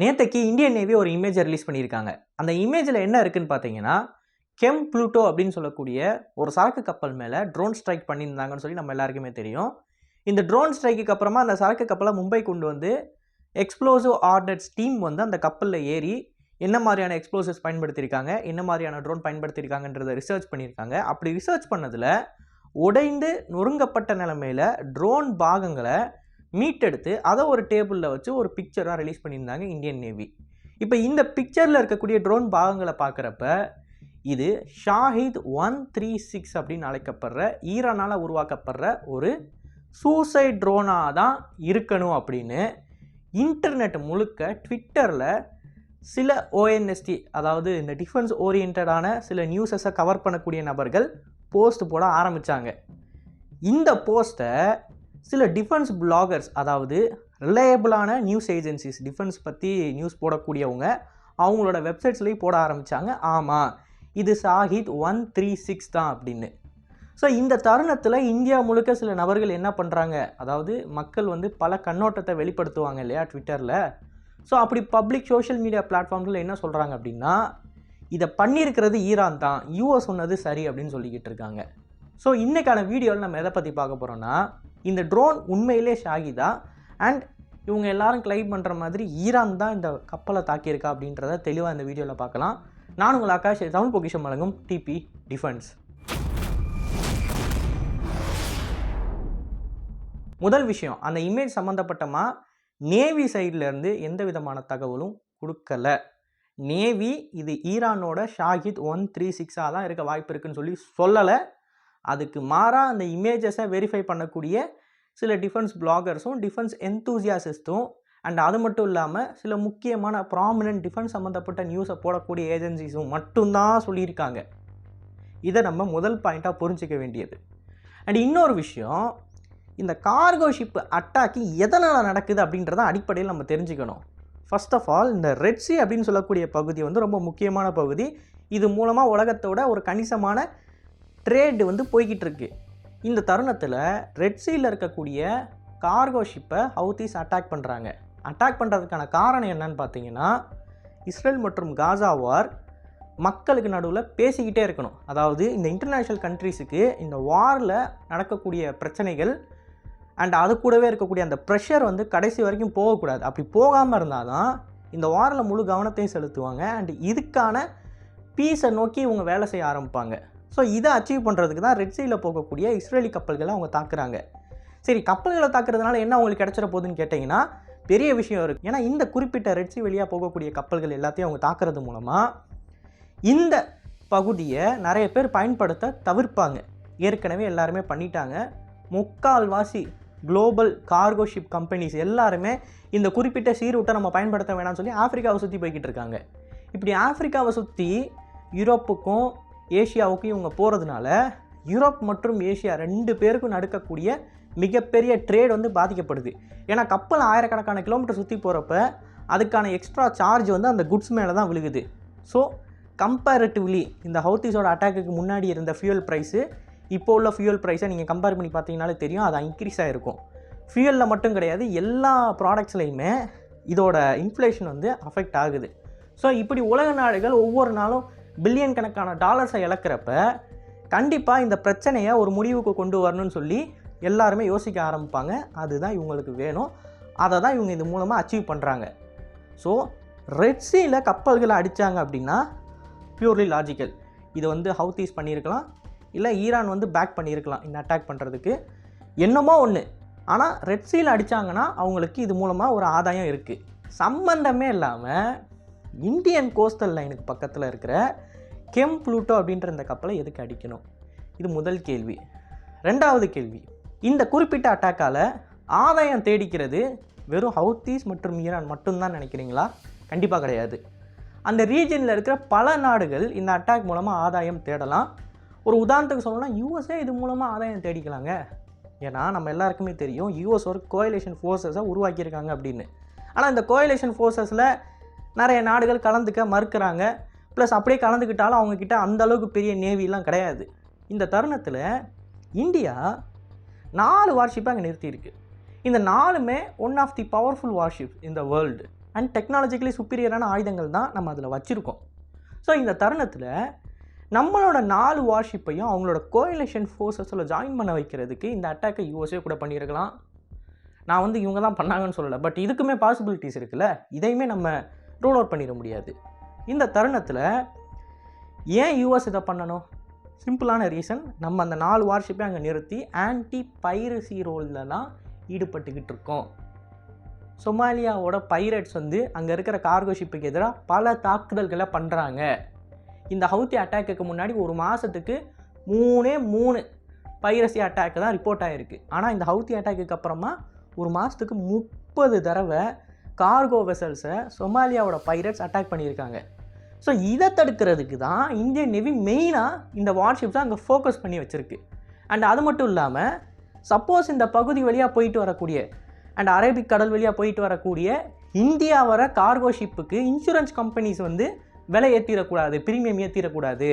நேற்றுக்கு Indian navy ஒரு இமேஜை ரிலீஸ் பண்ணியிருக்காங்க. அந்த இமேஜில் என்ன இருக்குதுன்னு பார்த்தீங்கன்னா கெம் ப்ளூட்டோ அப்படின்னு சொல்லக்கூடிய ஒரு சரக்கு கப்பல் மேலே ட்ரோன் ஸ்ட்ரைக் பண்ணியிருந்தாங்கன்னு சொல்லி நம்ம எல்லாருக்குமே தெரியும். இந்த ட்ரோன் ஸ்ட்ரைக்குக்கு அப்புறமா அந்த சரக்கு கப்பலை மும்பை கொண்டு வந்து எக்ஸ்ப்ளோசிவ் ஆர்டர்ஸ் டீம் வந்து அந்த கப்பலில் ஏறி என்ன மாதிரியான எக்ஸ்ப்ளோசிவ்ஸ் பயன்படுத்தியிருக்காங்க என்ன மாதிரியான ட்ரோன் பயன்படுத்தியிருக்காங்கன்றதை ரிசர்ச் பண்ணியிருக்காங்க. அப்படி ரிசர்ச் பண்ணதில் உடைந்து நொறுங்கப்பட்ட நிலமையில ட்ரோன் பாகங்களை மீட்டெடுத்து அதை ஒரு டேபிளில் வச்சு ஒரு பிக்சராக ரிலீஸ் பண்ணியிருந்தாங்க இந்தியன் நேவி. இப்போ இந்த பிக்சரில் இருக்கக்கூடிய ட்ரோன் பாகங்களை பார்க்குறப்ப இது ஷாஹித் ஒன் த்ரீ சிக்ஸ் அப்படின்னு அழைக்கப்படுற ஈரானால் உருவாக்கப்படுற ஒரு சூசைட் ட்ரோனாக தான் இருக்கணும் அப்படின்னு இன்டர்நெட் முழுக்க ட்விட்டரில் சில ஓஎன்எஸ்டி அதாவது இந்த டிஃபென்ஸ் ஓரியன்டான சில நியூஸஸை கவர் பண்ணக்கூடிய நபர்கள் போஸ்ட் போட ஆரம்பித்தாங்க இந்த போஸ்ட்டை சில டிஃபென்ஸ் பிளாகர்ஸ் அதாவது ரிலையபிளான நியூஸ் ஏஜென்சிஸ் டிஃபென்ஸ் பற்றி நியூஸ் போடக்கூடியவங்க அவங்களோட வெப்சைட்ஸ்லேயும் போட ஆரம்பித்தாங்க ஆமாம் இது சாஹித் ஒன் த்ரீ சிக்ஸ் தான் அப்படின்னு. ஸோ இந்த தருணத்தில் இந்தியா முழுக்க சில நபர்கள் என்ன பண்ணுறாங்க அதாவது மக்கள் வந்து பல கண்ணோட்டத்தை வெளிப்படுத்துவாங்க இல்லையா ட்விட்டரில் ஸோ அப்படி பப்ளிக் சோஷியல் மீடியா பிளாட்ஃபார்ம்ஸில் என்ன சொல்கிறாங்க அப்படின்னா இதை பண்ணியிருக்கிறது ஈரான் தான் யூஎஸ் சொன்னது சரி அப்படின்னு சொல்லிக்கிட்டு இருக்காங்க. ஸோ இன்றைக்கான வீடியோவில் நம்ம எதை பற்றி பார்க்க போகிறோன்னா இந்த ட்ரோன் உண்மையிலே ஷாகிதா அண்ட் இவங்க எல்லாரும் கிளைம் பண்ணுற மாதிரி ஈரான் தான் இந்த கப்பலை தாக்கியிருக்கா அப்படின்றத தெளிவாக இந்த வீடியோவில் பார்க்கலாம். நான் உங்கள் ஆகாஷ் தமிழ் பொக்கிஷம் வழங்கும் டிபி டிஃபென்ஸ் முதல் விஷயம் அந்த இமேஜ் சம்மந்தப்பட்டமா நேவி சைட்லேருந்து எந்த விதமான தகவலும் கொடுக்கல. நேவி இது ஈரானோட ஷாஹித் ஒன் த்ரீ சிக்ஸாக தான் இருக்க வாய்ப்பு இருக்குன்னு சொல்லி சொல்லலை. அதுக்கு மாறாக அந்த இமேஜஸை வெரிஃபை பண்ணக்கூடிய சில டிஃபென்ஸ் பிளாகர்ஸும் டிஃபென்ஸ் என்தூசியாசிஸ்ட்டும் அண்ட் அது மட்டும் இல்லாமல் சில முக்கியமான ப்ராமினன்ட் டிஃபென்ஸ் சம்மந்தப்பட்ட நியூஸை போடக்கூடிய ஏஜென்சிஸும் மட்டும்தான் சொல்லியிருக்காங்க. இதை நம்ம முதல் பாயிண்ட்டாக புரிஞ்சிக்க வேண்டியது. அண்ட் இன்னொரு விஷயம் இந்த கார்கோ ஷிப் அட்டாக்கு எதனால் நடக்குது அப்படின்றத அடிப்படையில் நம்ம தெரிஞ்சுக்கணும். ஃபஸ்ட் ஆஃப் ஆல் இந்த ரெட்ஸி அப்படின்னு சொல்லக்கூடிய பகுதி வந்து ரொம்ப முக்கியமான பகுதி. இது மூலமாக உலகத்தோட ஒரு கணிசமான ட்ரேடு வந்து போய்கிட்டு இருக்கு இந்த தருணத்தில் ரெட் சீல இருக்கக்கூடிய கார்கோ ஷிப்பை ஹவுத்தீஸ் அட்டாக் பண்ணுறாங்க அட்டாக் பண்ணுறதுக்கான காரணம் என்னன்னு பார்த்தீங்கன்னா இஸ்ரேல் மற்றும் காசா வார் மக்களுக்கு நடுவில் பேசிக்கிட்டே இருக்கணும். அதாவது இந்த இன்டர்நேஷ்னல் கண்ட்ரீஸுக்கு இந்த வாரில் நடக்கக்கூடிய பிரச்சனைகள் அண்ட் அது கூடவே இருக்கக்கூடிய அந்த ப்ரெஷர் வந்து கடைசி வரைக்கும் போகக்கூடாது. அப்படி போகாமல் இருந்தால் தான் இந்த வாரில் முழு கவனத்தையும் செலுத்துவாங்க அண்ட் இதுக்கான பீஸை நோக்கி இவங்க வேலை செய்ய ஆரம்பிப்பாங்க. ஸோ இதை அச்சீவ் பண்ணுறதுக்கு தான் ரெட் சைடில் போகக்கூடிய இஸ்ரேலி கப்பல்களை அவங்க தாக்குறாங்க. சரி கப்பல்களை தாக்குறதுனால என்ன அவங்களுக்கு கிடச்சிட போகுதுன்னு கேட்டிங்கன்னா பெரிய விஷயம் இருக்குது ஏன்னா இந்த குறிப்பிட்ட ரெட் சி வழியாக போகக்கூடிய கப்பல்கள் எல்லாத்தையும் அவங்க தாக்குறது மூலமாக இந்த பகுதியை நிறைய பேர் பயன்படுத்த தவிர்ப்பாங்க. ஏற்கனவே எல்லாருமே பண்ணிட்டாங்க. முக்கால்வாசி குளோபல் கார்கோ ஷிப் கம்பெனிஸ் எல்லாருமே இந்த குறிப்பிட்ட சீரூட்டை நம்ம பயன்படுத்த வேணாம்னு சொல்லி ஆஃப்ரிக்காவை சுற்றி போய்கிட்டு இருக்காங்க. இப்படி ஆஃப்ரிக்காவை சுற்றி யூரோப்புக்கும் ஏஷியாவுக்கு இவங்க போகிறதுனால யூரோப் மற்றும் ஏஷியா ரெண்டு பேருக்கும் நடக்கக்கூடிய மிகப்பெரிய ட்ரேட் வந்து பாதிக்கப்படுது. ஏன்னா கப்பல் ஆயிரக்கணக்கான கிலோமீட்டர் சுற்றி போகிறப்ப அதுக்கான எக்ஸ்ட்ரா சார்ஜ் வந்து அந்த குட்ஸ் மேலே தான் விழுகுது. ஸோ கம்பேரிட்டிவ்லி இந்த ஹவுத்திஸோட அட்டாக்குக்கு முன்னாடி இருந்த ஃபியூல் ப்ரைஸு இப்போ உள்ள ஃபியூல் ப்ரைஸை நீங்கள் கம்பேர் பண்ணி பார்த்தீங்கனாலே தெரியும் அது இன்க்ரீஸ் ஆகிருக்கும் ஃபியூலில் மட்டும் கிடையாது எல்லா ப்ராடக்ட்ஸ்லையுமே இதோட இன்ஃப்ளேஷன் வந்து அஃபெக்ட் ஆகுது. ஸோ இப்படி உலக நாடுகள் ஒவ்வொரு நாளும் பில்லியன் கணக்கான டாலர்ஸை இழக்கிறப்ப கண்டிப்பாக இந்த பிரச்சனையை ஒரு முடிவுக்கு கொண்டு வரணும்னு சொல்லி எல்லாருமே யோசிக்க ஆரம்பிப்பாங்க. அதுதான் இவங்களுக்கு வேணும். அதை தான் இவங்க இது மூலமாக அச்சீவ் பண்ணுறாங்க ஸோ ரெட் சீயில் கப்பல்களை அடித்தாங்க அப்படின்னா பியூர்லி லாஜிக்கல் இது வந்து ஹவுத்தீஸ் பண்ணியிருக்கலாம். இல்லை ஈரான் வந்து பேக் பண்ணியிருக்கலாம். இந்த அட்டாக் பண்ணுறதுக்கு என்னமோ ஒன்று ஆனால் ரெட் சீல் அடித்தாங்கன்னா அவங்களுக்கு இது மூலமாக ஒரு ஆதாயம் இருக்குது சம்பந்தமே இல்லாமல் இந்தியன் கோஸ்டல் லைனுக்கு பக்கத்தில் இருக்கிற கெம் ப்ளூட்டோ அப்படின்ற இந்த கப்பலை எதுக்கு அடிக்கணும்? இது முதல் கேள்வி. ரெண்டாவது கேள்வி. இந்த குறிப்பிட்ட அட்டாக்கால் ஆதாயம் தேடிக்கிறது வெறும் ஹவுத்தீஸ் மற்றும் ஈரான் மட்டும்தான் நினைக்கிறீங்களா? கண்டிப்பாக கிடையாது. அந்த ரீஜனில் இருக்கிற பல நாடுகள் இந்த அட்டாக் மூலமாக ஆதாயம் தேடலாம். ஒரு உதாரணத்துக்கு சொல்லணும்னா யூஎஸ்ஏ இது மூலமாக ஆதாயம் தேடிக்கலாங்க. ஏன்னா நம்ம எல்லாருக்குமே தெரியும் யூஎஸ் ஒரு கோயலேஷன் ஃபோர்ஸஸை உருவாக்கியிருக்காங்க அப்படின்னு. ஆனால் இந்த கோயலேஷன் ஃபோர்ஸஸில் நிறைய நாடுகள் கலந்துக்க மறுக்கிறாங்க. ப்ளஸ் அப்படியே கலந்துக்கிட்டாலும் அவங்கக்கிட்ட அந்த அளவுக்கு பெரிய நேவிலாம் கிடையாது. இந்த தருணத்தில் இந்தியா நாலு வார்ஷிப்பை அங்கே நிறுத்தியிருக்கு. இந்த நாலுமே one of the powerful warship இந்த வேர்ல்டு அண்ட் டெக்னாலஜிக்கலி சுப்பீரியரான ஆயுதங்கள் தான் நம்ம அதில் வச்சுருக்கோம். ஸோ இந்த தருணத்தில் நம்மளோட நாலு வார்ஷிப்பையும் அவங்களோட கோயிலேஷன் ஃபோர்ஸஸில் ஜாயின் பண்ண வைக்கிறதுக்கு இந்த அட்டாக்கை யூஎஸ்ஏ கூட பண்ணியிருக்கலாம். நான் வந்து இவங்க தான் பண்ணாங்கன்னு சொல்லலை பட் இதுக்குமே பாசிபிலிட்டிஸ் இருக்குல்ல? இதையுமே நம்ம ரூல் அவுட் பண்ணிட முடியாது. இந்த தருணத்தில் ஏன் யூஎஸ் இதை பண்ணணும்? சிம்பிளான ரீசன் நம்ம அந்த நாலு வார்ஷிப்பை அங்கே நிறுத்தி ஆன்டி பைரசி ரோலில் தான் ஈடுபட்டுக்கிட்டு இருக்கோம். சொமாலியாவோட பைரட்ஸ் வந்து அங்கே இருக்கிற கார்கோ ஷிப்புக்கு எதிராக பல தாக்குதல்களை பண்ணுறாங்க இந்த ஹவுத்தி அட்டாக்குக்கு முன்னாடி ஒரு மாதத்துக்கு மூணே மூணு பைரசி அட்டாக்கு தான் ரிப்போர்ட் ஆகிருக்கு ஆனால் இந்த ஹவுத்தி அட்டாக்குக்கு அப்புறமா ஒரு மாதத்துக்கு முப்பது தடவை கார்கோ வெசல்ஸை சொமாலியாவோட பைரட்ஸ் அட்டாக் பண்ணியிருக்காங்க. ஸோ இதை தடுக்கிறதுக்கு தான் இந்தியன் நேவி மெயினாக இந்த வார்ஷிப்ஸை அங்கே ஃபோக்கஸ் பண்ணி வச்சுருக்கு. அண்ட் அது மட்டும் இல்லாமல் சப்போஸ் இந்த பகுதி வழியாக போயிட்டு வரக்கூடிய அண்ட் அரேபிக் கடல் வழியாக போயிட்டு வரக்கூடிய இந்தியா வர கார்கோ ஷிப்புக்கு இன்சூரன்ஸ் கம்பெனிஸ் வந்து விலை ஏற்றிடக்கூடாது ப்ரீமியம் ஏற்றிடக்கூடாது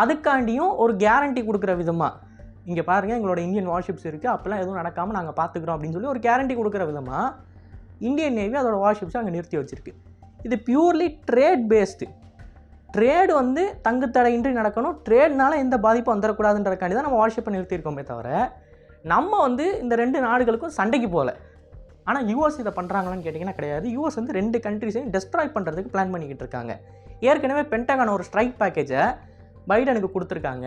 அதுக்காண்டியும் ஒரு கேரண்டி கொடுக்குற விதமாக இங்கே பாருங்கள் எங்களோட இந்தியன் வார்ஷிப்ஸ் இருக்குது அப்போல்லாம் எதுவும் நடக்காமல் நாங்கள் பார்த்துக்குறோம் அப்படின்னு சொல்லி ஒரு கேரண்டி கொடுக்குற விதமாக இந்தியன் நேவி அதோட வார்ஷிப்ஸை அங்கே நிறுத்தி வச்சுருக்கு. இது பியூர்லி ட்ரேட் பேஸ்டு ட்ரேடு வந்து தங்குத்தடையின்றி நடக்கணும். ட்ரேட்னால எந்த பாதிப்பும் வந்துடக்கூடாதுன்றக்காண்டி தான் நம்ம வார்ஷிப்பை நிறுத்தியிருக்கோமே தவிர நம்ம வந்து இந்த ரெண்டு நாடுகளுக்கும் சண்டைக்கு போகல. ஆனால் யூஎஸ் இதை பண்ணுறாங்களான்னு கேட்டிங்கன்னா கிடையாது. யூஎஸ் வந்து ரெண்டு கண்ட்ரிஸையும் டெஸ்ட்ராய் பண்ணுறதுக்கு பிளான் பண்ணிக்கிட்டு இருக்காங்க. ஏற்கனவே பென்டகான் ஒரு ஸ்ட்ரைக் பேக்கேஜை பைடனுக்கு கொடுத்துருக்காங்க.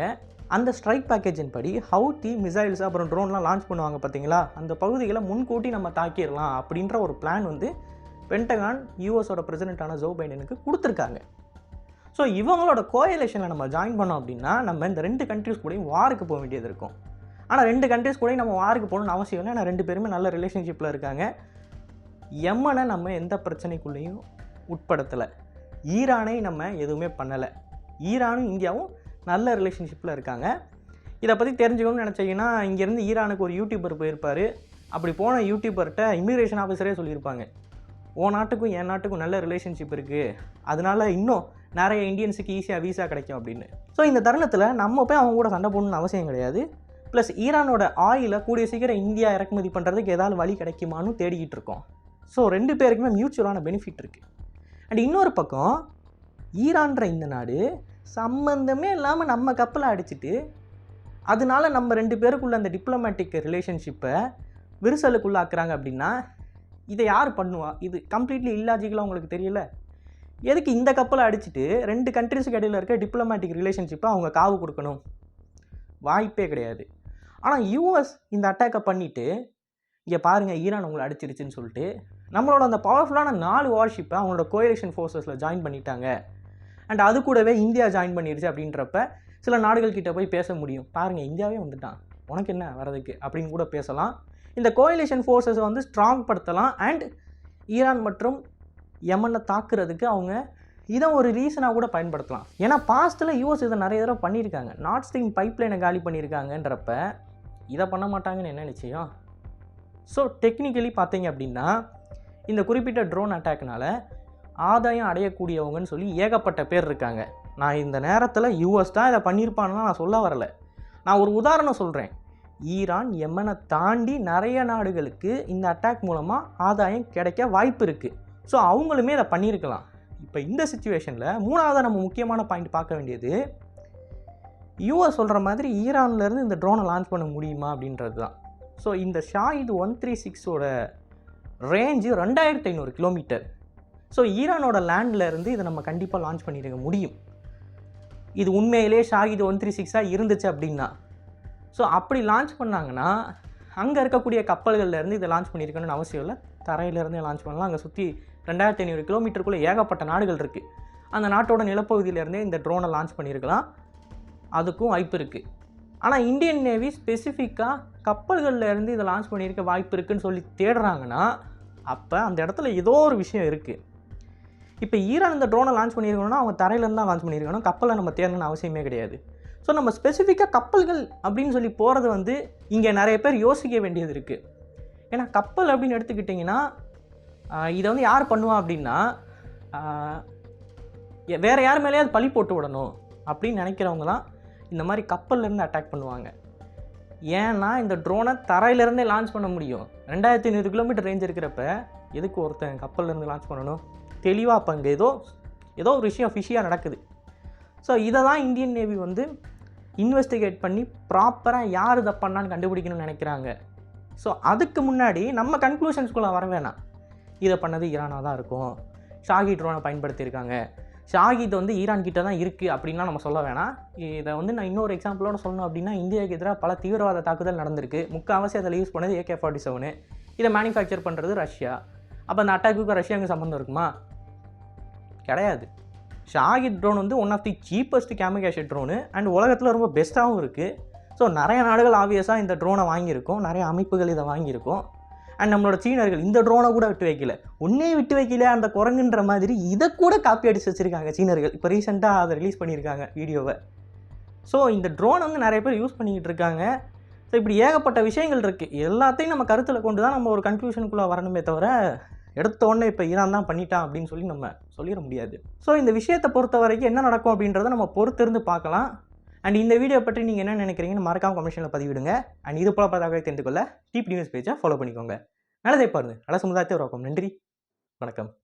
அந்த ஸ்ட்ரைக் பேக்கேஜின் படி ஹவுத்தி மிசைல்ஸ் அப்புறம் ட்ரோன்லாம் லான்ச் பண்ணுவாங்க பார்த்தீங்களா அந்த பகுதிகளை முன்கூட்டி நம்ம தாக்கிடலாம் அப்படின்ற ஒரு பிளான் வந்து பென்டகான் யூஎஸோட பிரசிடென்ட்டான ஜோ பைடனுக்கு கொடுத்துருக்காங்க. ஸோ இவங்களோட கோயலேஷனில் நம்ம ஜாயின் பண்ணோம் அப்படின்னா நம்ம இந்த ரெண்டு கண்ட்ரிஸ் கூடயும் வாருக்கு போக வேண்டியது இருக்கும். ஆனால் ரெண்டு கண்ட்ரிஸ் கூடயும் நம்ம வாருக்கு போகணும்னு அவசியம் இல்லை. ஆனால் ரெண்டு பேருமே நல்ல ரிலேஷன்ஷிப்பில் இருக்காங்க. எம்மனை நம்ம எந்த பிரச்சனைக்குள்ளேயும் உட்படுத்தலை. ஈரானை நம்ம எதுவுமே பண்ணலை. ஈரானும் இந்தியாவும் நல்ல ரிலேஷன்ஷிப்பில் இருக்காங்க. இதை பற்றி தெரிஞ்சுக்கணும்னு நினச்சிங்கன்னா இங்கேருந்து ஈரானுக்கு ஒரு யூடியூபர் போயிருப்பார். அப்படி போன யூடியூபர்கிட்ட இமிக்ரேஷன் ஆஃபீஸரே சொல்லியிருப்பாங்க. ஓ நாட்டுக்கும் என் நாட்டுக்கும் நல்ல ரிலேஷன்ஷிப் இருக்குது அதனால இன்னும் நிறைய இந்தியன்ஸுக்கு ஈஸியாக வீசா கிடைக்கும் அப்படின்னு. ஸோ இந்த தருணத்தில் நம்ம போய் அவங்க கூட சண்டை போடணும்னு அவசியம் கிடையாது. ப்ளஸ் ஈரானோட ஆயிலை கூடிய சீக்கிரம் இந்தியா இறக்குமதி பண்ணுறதுக்கு ஏதாவது வழி கிடைக்குமான்னு தேடிக்கிட்டு இருக்கோம். ஸோ ரெண்டு பேருக்குமே மியூச்சுவலான பெனிஃபிட் இருக்குது அண்ட் இன்னொரு பக்கம் ஈரான்ற இந்த நாடு சம்மந்தமே இல்லாமல் நம்ம கப்பலை அடிச்சிட்டு அதனால நம்ம ரெண்டு பேருக்குள்ள அந்த டிப்ளமேட்டிக் ரிலேஷன்ஷிப்பை விரிசலுக்குள்ளாக்குறாங்க அப்படின்னா இதை யார் பண்ணுவா? இது கம்ப்ளீட்லி இல்லாஜிக்கலாக உங்களுக்கு தெரியல? எதுக்கு இந்த கப்பலை அடிச்சுட்டு ரெண்டு கண்ட்ரிஸுக்கு இடையில் இருக்க டிப்ளமேட்டிக் ரிலேஷன்ஷிப்பை அவங்க காவு கொடுக்கணும்? வாய்ப்பே கிடையாது. ஆனால் யூஎஸ் இந்த அட்டாக்கை பண்ணிவிட்டு இங்கே பாருங்கள் ஈரான் உங்களை அடிச்சிருச்சுன்னு சொல்லிட்டு நம்மளோட அந்த பவர்ஃபுல்லான நாலு வார்ஷிப்பை அவங்களோட கோயரேஷன் ஃபோர்ஸஸில் ஜாயின் பண்ணிட்டாங்க. அண்ட் அது கூடவே இந்தியா ஜாயின் பண்ணிருச்சு அப்படின்றப்ப சில நாடுகள் கிட்ட போய் பேச முடியும். பாருங்கள் இந்தியாவே வந்துட்டான். உனக்கு என்ன வரதுக்கு அப்படின்னு கூட பேசலாம். இந்த கோயிலேஷன் ஃபோர்ஸஸை வந்து ஸ்ட்ராங் படுத்தலாம். அண்ட் ஈரான் மற்றும் யமனை தாக்குறதுக்கு அவங்க இதை ஒரு ரீசனாக கூட பயன்படுத்தலாம். ஏன்னா பாஸ்ட்டில் யூஎஸ் இதை நிறைய தடவை பண்ணியிருக்காங்க. நார்த் ஸ்ட்ரீம் பைப்லைனை காலி பண்ணியிருக்காங்கன்றப்ப இதை பண்ண மாட்டாங்கன்னு என்ன நிச்சயம்? ஸோ டெக்னிக்கலி பார்த்தீங்க அப்படின்னா இந்த குறிப்பிட்ட ட்ரோன் அட்டாக்னால் ஆதாயம் அடையக்கூடியவங்கன்னு சொல்லி ஏகப்பட்ட பேர் இருக்காங்க. நான் இந்த நேரத்தில் யூஎஸ் தான் இதை பண்ணியிருப்பான்னு நான் சொல்ல வரல. நான் ஒரு உதாரணம் சொல்கிறேன் ஈரான் எமனை தாண்டி நிறைய நாடுகளுக்கு இந்த அட்டாக் மூலமாக ஆதாயம் கிடைக்க வாய்ப்பு இருக்குது ஸோ அவங்களுமே இதை பண்ணியிருக்கலாம். இப்போ இந்த சுச்சுவேஷனில் மூணாவதாக நம்ம முக்கியமான பாயிண்ட் பார்க்க வேண்டியது யூஎஸ் சொல்கிற மாதிரி ஈரான்லேருந்து இந்த ட்ரோனை லான்ச் பண்ண முடியுமா அப்படின்றது தான் ஸோ இந்த ஷாயித் ஒன் த்ரீ சிக்ஸோட ரேஞ்சு ரெண்டாயிரத்தி ஐநூறு கிலோமீட்டர் ஸோ ஈரானோட லேண்டில் இருந்து இதை நம்ம கண்டிப்பாக லான்ச் பண்ணியிருக்க முடியும். இது உண்மையிலே ஷாகித் ஒன் த்ரீ சிக்ஸாக இருந்துச்சு அப்படின்னா. ஸோ அப்படி லான்ச் பண்ணாங்கன்னா அங்கே இருக்கக்கூடிய கப்பல்கள்லேருந்து இதை லான்ச் பண்ணியிருக்கணும்னு அவசியம் இல்லை. தரையிலேருந்தே லான்ச் பண்ணலாம். அங்கே சுற்றி ரெண்டாயிரத்தி ஐநூறு கிலோமீட்டருக்குள்ளே ஏகப்பட்ட நாடுகள் இருக்குது அந்த நாட்டோட நிலப்பகுதியிலேருந்தே இந்த ட்ரோனை லான்ச் பண்ணியிருக்கலாம் அதுக்கும் வாய்ப்பு இருக்குது ஆனால் இந்தியன் நேவி ஸ்பெசிஃபிக்காக கப்பல்கள்லேருந்து இதை லான்ச் பண்ணியிருக்க வாய்ப்பு இருக்குதுன்னு சொல்லி தேடுறாங்கன்னா அப்போ அந்த இடத்துல ஏதோ ஒரு விஷயம் இருக்குது இப்போ ஈரான் இந்த ட்ரோனை லான்ச் பண்ணியிருக்கணும்னா அவங்க தரையிலேருந்து தான் லான்ச் பண்ணியிருக்கணும். கப்பலை நம்ம தேடணும்னு அவசியமே கிடையாது. ஸோ நம்ம ஸ்பெசிஃபிக்காக கப்பல்கள் அப்படின்னு சொல்லி போகிறது வந்து இங்கே நிறைய பேர் யோசிக்க வேண்டியது இருக்குது ஏன்னா கப்பல் அப்படின்னு எடுத்துக்கிட்டிங்கன்னா இதை வந்து யார் பண்ணுவா அப்படின்னா வேறு யார் மேலேயாவது பழி போட்டு விடணும் அப்படின்னு நினைக்கிறவங்க தான் இந்த மாதிரி கப்பல்லேருந்து அட்டாக் பண்ணுவாங்க. ஏன்னா இந்த ட்ரோனை தரையிலேருந்தே லான்ச் பண்ண முடியும். ரெண்டாயிரத்தி ஐநூறு கிலோமீட்டர் ரேஞ்ச் இருக்கிறப்ப எதுக்கு ஒருத்தன் கப்பல்லேருந்து லான்ச் பண்ணணும்? தெளிவாக அப்போ அங்கே ஏதோ ஏதோ ஒரு விஷயம் ஃபிஷியாக நடக்குது. ஸோ இதை தான் இந்தியன் நேவி வந்து இன்வெஸ்டிகேட் பண்ணி ப்ராப்பராக யார் இதை பண்ணான்னு கண்டுபிடிக்கணும்னு நினைக்கிறாங்க. ஸோ அதுக்கு முன்னாடி நம்ம கன்க்ளூஷன்ஸ்குள்ளே வர வேணாம். இதை பண்ணது ஈரானாக தான் இருக்கும். ஷாகி ட்ரோனை பயன்படுத்தியிருக்காங்க. ஷாகித் வந்து ஈரான் கிட்ட தான் இருக்குது அப்படின்லாம் நம்ம சொல்ல வேணாம். இதை வந்து நான் இன்னொரு எக்ஸாம்பிளோட சொல்லணும் அப்படின்னா இந்தியாவுக்கு எதிராக பல தீவிரவாத தாக்குதல் நடந்திருக்கு. முக்கால்வாசி அதில் யூஸ் பண்ணது ஏகே ஃபார்ட்டி செவனு இதை மேனுஃபேக்சர் பண்ணுறது ரஷ்யா அப்போ அந்த அட்டாக்குக்கும் ரஷ்யாவுக்கு சம்மந்தம் இருக்குமா? கிடையாது. ஷாகித் ட்ரோன் வந்து one of the cheapest kamikaze drone and உலகத்தில் ரொம்ப பெஸ்ட்டாகவும் இருக்குது ஸோ நிறைய நாடுகள் ஆப்வியஸாக இந்த ட்ரோனை வாங்கியிருக்கோம். நிறைய அமைப்புகள் இதை வாங்கியிருக்கோம். அண்ட் நம்மளோட சீனர்கள் இந்த ட்ரோனை கூட விட்டு வைக்கல. ஒன்றே விட்டு வைக்கல அந்த குரங்குன்ற மாதிரி இதை கூட காப்பி அடிச்சு வச்சுருக்காங்க சீனர்கள். இப்போ ரீசெண்டாக அதை ரிலீஸ் பண்ணியிருக்காங்க வீடியோவை. ஸோ இந்த ட்ரோன் வந்து நிறைய பேர் யூஸ் பண்ணிக்கிட்டு இருக்காங்க. ஸோ இப்படி ஏகப்பட்ட விஷயங்கள் இருக்குது எல்லாத்தையும் நம்ம கருத்தில் கொண்டு தான் நம்ம ஒரு கன்க்ளூஷனுக்குள்ளே வரணுமே தவிர எடுத்த உடனே இப்போ ஈரான் தான் பண்ணிட்டான் அப்படின்னு சொல்லி நம்ம சொல்லிட முடியாது. ஸோ இந்த விஷயத்தை பொறுத்த வரைக்கும் என்ன நடக்கும் அப்படின்றத நம்ம பொறுத்திருந்து பார்க்கலாம். அண்ட் இந்த வீடியோ பற்றி நீங்கள் என்ன நினைக்கிறீங்கன்னு மறக்காம கமிஷனில் பதிவிடுங்க. அண்ட் இது போல பல தெரிந்து கொள்ள டிபி நியூஸ் பேஜை ஃபாலோ பண்ணிக்கோங்க. நல்லதே பாருங்கள் நல்ல சமுதாயத்தை உருவாக்கும். நன்றி. வணக்கம்.